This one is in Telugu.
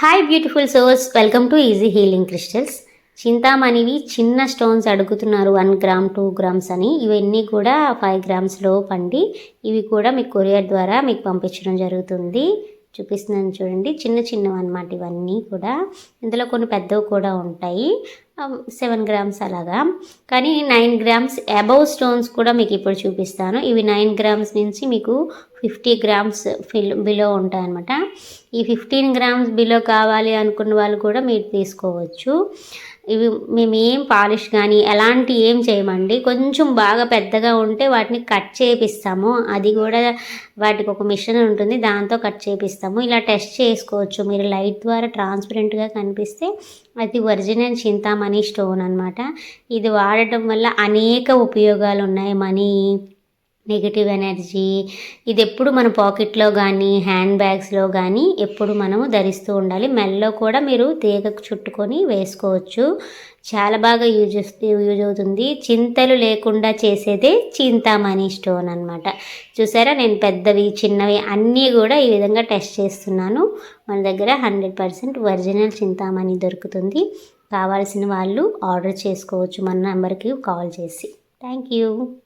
Hi beautiful source welcome to easy healing crystals చింతామణివి చిన్న స్టోన్స్ అడుగుతున్నారు. వన్ గ్రామ్ టూ గ్రామ్స్ అని. ఇవన్నీ కూడా ఫైవ్ గ్రామ్స్లో పండి ఇవి కూడా మీకు కొరియర్ ద్వారా మీకు పంపించడం జరుగుతుంది. చూపిస్తున్నాను చూడండి. చిన్న చిన్నవి అనమాట ఇవన్నీ కూడా. ఇందులో కొన్ని పెద్దవి కూడా ఉంటాయి. సెవెన్ గ్రామ్స్ అలాగా. కానీ నైన్ గ్రామ్స్ అబౌవ్ స్టోన్స్ కూడా మీకు ఇప్పుడు చూపిస్తాను. ఇవి నైన్ గ్రామ్స్ నుంచి మీకు ఫిఫ్టీ గ్రామ్స్ ఫిల్ బిలో ఉంటాయన్నమాట. ఈ ఫిఫ్టీన్ గ్రామ్స్ బిలో కావాలి అనుకున్న వాళ్ళు కూడా మీరు తీసుకోవచ్చు. ఇవి మేము ఏం పాలిష్ కానీ ఎలాంటి ఏం చేయమండి. కొంచెం బాగా పెద్దగా ఉంటే వాటిని కట్ చేపిస్తాము. అది కూడా వాటికి ఒక మిషన్ ఉంటుంది. దాంతో కట్ చేపిస్తాము. ఇలా టెస్ట్ చేసుకోవచ్చు. మీరు లైట్ ద్వారా ట్రాన్స్పరెంట్గా కనిపిస్తే అది ఒరిజినల్ చింతామణి స్టోన్ అనమాట ఇది వాడటం వల్ల అనేక ఉపయోగాలు ఉన్నాయి మనీ. నెగిటివ్ ఎనర్జీ ఇది ఎప్పుడు మన పాకెట్లో కానీ హ్యాండ్ బ్యాగ్స్లో కానీ ఎప్పుడు మనము ధరిస్తూ ఉండాలి. మెల్లో కూడా మీరు తీగకు చుట్టుకొని వేసుకోవచ్చు. చాలా బాగా యూజ్ యూజ్ అవుతుంది. చింతలు లేకుండా చేసేదే చింతామణి స్టోన్ అనమాట చూసారా? నేను పెద్దవి చిన్నవి అన్నీ కూడా ఈ విధంగా టెస్ట్ చేస్తున్నాను. మన దగ్గర హండ్రెడ్ పర్సెంట్ ఒరిజినల్ చింతామణి దొరుకుతుంది. కావాల్సిన వాళ్ళు ఆర్డర్ చేసుకోవచ్చు. మన నెంబర్కి కాల్ చేసి. Thank you